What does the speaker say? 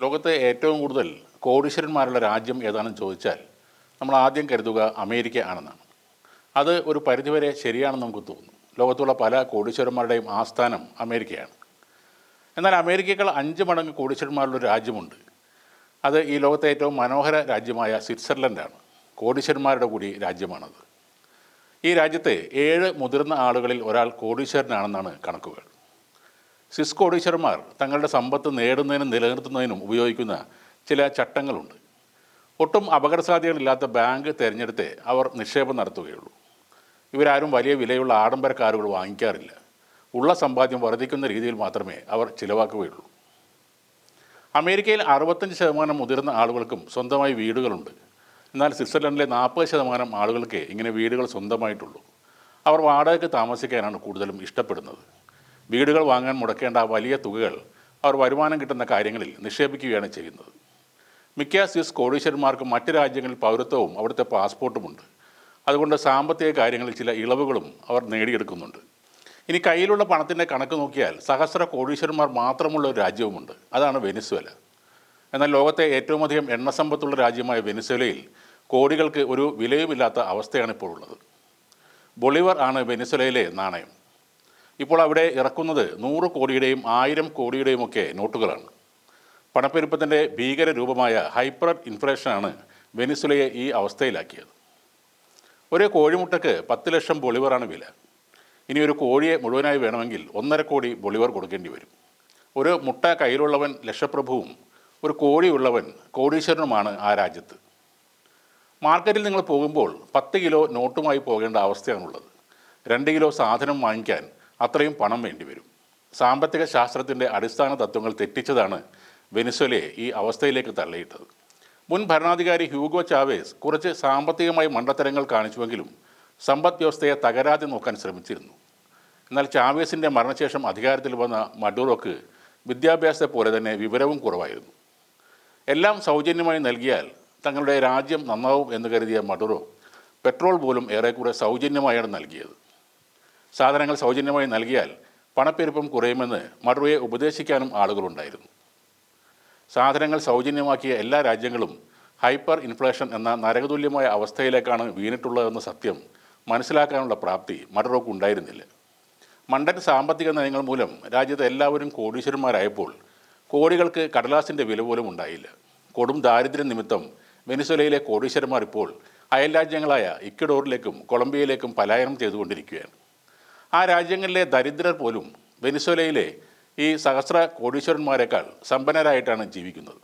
ലോകത്തെ ഏറ്റവും കൂടുതൽ കോടീശ്വരന്മാരുള്ള രാജ്യം ഏതാണെന്ന് ചോദിച്ചാൽ നമ്മൾ ആദ്യം കരുതുക അമേരിക്ക ആണെന്നാണ്. അത് ഒരു പരിധിവരെ ശരിയാണെന്ന് നമുക്ക് തോന്നുന്നു. ലോകത്തുള്ള പല കോടീശ്വരന്മാരുടെയും ആസ്ഥാനം അമേരിക്കയാണ്. എന്നാൽ അമേരിക്കയേക്കാൾ അഞ്ച് മടങ്ങ് ഒരു രാജ്യമുണ്ട്. അത് ഈ ലോകത്തെ ഏറ്റവും മനോഹര രാജ്യമായ സ്വിറ്റ്സർലൻഡാണ്. കോടീശ്വരന്മാരുടെ കൂടി രാജ്യമാണത്. ഈ രാജ്യത്തെ ഏഴ് മുതിർന്ന ആളുകളിൽ ഒരാൾ കോടീശ്വരനാണെന്നാണ് കണക്കുകൾ. സ്വിസ് ഓഡീഷർമാർ തങ്ങളുടെ സമ്പത്ത് നേടുന്നതിനും നിലനിർത്തുന്നതിനും ഉപയോഗിക്കുന്ന ചില ചട്ടങ്ങളുണ്ട്. ഒട്ടും അപകടസാധ്യതകളില്ലാത്ത ബാങ്ക് തിരഞ്ഞെടുത്തേ അവർ നിക്ഷേപം നടത്തുകയുള്ളൂ. ഇവരാരും വലിയ വിലയുള്ള ആഡംബര കാറുകൾ വാങ്ങിക്കാറില്ല. ഉള്ള സമ്പാദ്യം വർദ്ധിക്കുന്ന രീതിയിൽ മാത്രമേ അവർ ചിലവാക്കുകയുള്ളൂ. അമേരിക്കയിൽ അറുപത്തഞ്ച് ശതമാനം മുതിർന്ന ആളുകൾക്കും സ്വന്തമായി വീടുകളുണ്ട്. എന്നാൽ സ്വിറ്റ്സർലൻഡിലെ നാൽപ്പത് ശതമാനം ആളുകൾക്ക് ഇങ്ങനെ വീടുകൾ സ്വന്തമായിട്ടുള്ളൂ. അവർ വാടകയ്ക്ക് താമസിക്കാനാണ് കൂടുതലും ഇഷ്ടപ്പെടുന്നത്. വീടുകൾ വാങ്ങാൻ മുടക്കേണ്ട വലിയ തുകകൾ അവർ വരുമാനം കിട്ടുന്ന കാര്യങ്ങളിൽ നിക്ഷേപിക്കുകയാണ് ചെയ്യുന്നത്. മിക്ക സ്വിസ് കോടീശ്വരന്മാർക്കും മറ്റ് രാജ്യങ്ങളിൽ പൗരത്വവും അവിടുത്തെ പാസ്പോർട്ടുമുണ്ട്. അതുകൊണ്ട് സാമ്പത്തിക കാര്യങ്ങളിൽ ചില ഇളവുകളും അവർ നേടിയെടുക്കുന്നുണ്ട്. ഇനി കയ്യിലുള്ള പണത്തിന്റെ കണക്ക് നോക്കിയാൽ സഹസ്ര കോടീശ്വരന്മാർ മാത്രമുള്ള ഒരു രാജ്യവുമുണ്ട്. അതാണ് വെനിസ്വേല. എന്നാൽ ലോകത്തെ ഏറ്റവും അധികം എണ്ണസമ്പത്തുള്ള രാജ്യമായ വെനിസ്വേലയിൽ കോടികൾക്ക് ഒരു വിലയുമില്ലാത്ത അവസ്ഥയാണ് ഇപ്പോൾ ഉള്ളത്. ബൊളിവർ ആണ് വെനിസ്വേലയിലെ നാണയം. ഇപ്പോൾ അവിടെ ഇറക്കുന്നത് നൂറ് കോടിയുടെയും ആയിരം കോടിയുടെയും ഒക്കെ നോട്ടുകളാണ്. പണപ്പെരുപ്പത്തിന്റെ ഭീകര രൂപമായ ഹൈപ്പർ ഇൻഫ്ലേഷനാണ് വെനിസുലയെ ഈ അവസ്ഥയിലാക്കിയത്. ഒരേ കോഴിമുട്ടയ്ക്ക് പത്ത് ലക്ഷം ബൊളിവറാണ് വില. ഇനി ഒരു കോഴിയെ മുഴുവനായി വേണമെങ്കിൽ ഒന്നര കോടി ബൊളിവർ കൊടുക്കേണ്ടി വരും. ഒരു മുട്ട കയ്യിലുള്ളവൻ ലക്ഷപ്രഭുവും ഒരു കോഴിയുള്ളവൻ കോടീശ്വരനുമാണ് ആ രാജ്യത്ത്. മാർക്കറ്റിൽ നിങ്ങൾ പോകുമ്പോൾ പത്ത് കിലോ നോട്ടുമായി പോകേണ്ട അവസ്ഥയാണുള്ളത്. രണ്ട് കിലോ സാധനം വാങ്ങിക്കാൻ അത്രയും പണം വേണ്ടിവരും സാമ്പത്തിക ശാസ്ത്രത്തിന്റെ അടിസ്ഥാന തത്വങ്ങൾ തെറ്റിച്ചതാണ് വെനിസ്വലയെ ഈ അവസ്ഥയിലേക്ക് തള്ളിയിട്ടത്. മുൻ ഭരണാധികാരി ഹ്യൂഗോ ചാവേസ് കുറച്ച് സാമ്പത്തികമായി മണ്ടത്തരങ്ങൾ കാണിച്ചുവെങ്കിലും സമ്പദ് വ്യവസ്ഥയെ തകരാതെ നോക്കാൻ ശ്രമിച്ചിരുന്നു. എന്നാൽ ചാവേസിന്റെ മരണശേഷം അധികാരത്തിൽ വന്ന മഡൂറോക്ക് വിദ്യാഭ്യാസത്തെ പോലെ തന്നെ വിവരവും കുറവായിരുന്നു. എല്ലാം സൗജന്യമായി നൽകിയാൽ തങ്ങളുടെ രാജ്യം നന്നാവും എന്ന് കരുതിയ മഡൂറോ പെട്രോൾ പോലും ഏറെക്കുറെ സൗജന്യമായാണ് നൽകിയത്. സാധനങ്ങൾ സൗജന്യമായി നൽകിയാൽ പണപ്പെരുപ്പം കുറയുമെന്ന് മറുവയെ ഉപദേശിക്കാനും ആളുകളുണ്ടായിരുന്നു. സാധനങ്ങൾ സൗജന്യമാക്കിയ എല്ലാ രാജ്യങ്ങളും ഹൈപ്പർ ഇൻഫ്ലേഷൻ എന്ന നരകതുല്യമായ അവസ്ഥയിലേക്കാണ് വീണിട്ടുള്ളതെന്ന സത്യം മനസ്സിലാക്കാനുള്ള പ്രാപ്തി മറുറോക്ക് ഉണ്ടായിരുന്നില്ല മണ്ടൻ സാമ്പത്തിക നയങ്ങൾ മൂലം രാജ്യത്തെ എല്ലാവരും കോടീശ്വരന്മാരായപ്പോൾ കോടികൾക്ക് കടലാസിന്റെ വില പോലും ഉണ്ടായില്ല. കൊടും ദാരിദ്ര്യം നിമിത്തം വെനിസ്വലയിലെ കോടീശ്വരന്മാർ ഇപ്പോൾ അയൽ രാജ്യങ്ങളായ ഇക്വഡോറിലേക്കും കൊളംബിയയിലേക്കും പലായനം ചെയ്തുകൊണ്ടിരിക്കുകയാണ്. ആ രാജ്യങ്ങളിലെ ദരിദ്രർ പോലും വെനിസ്വലയിലെ ഈ സഹസ്ര കോടീശ്വരന്മാരെക്കാൾ സമ്പന്നരായിട്ടാണ് ജീവിക്കുന്നത്.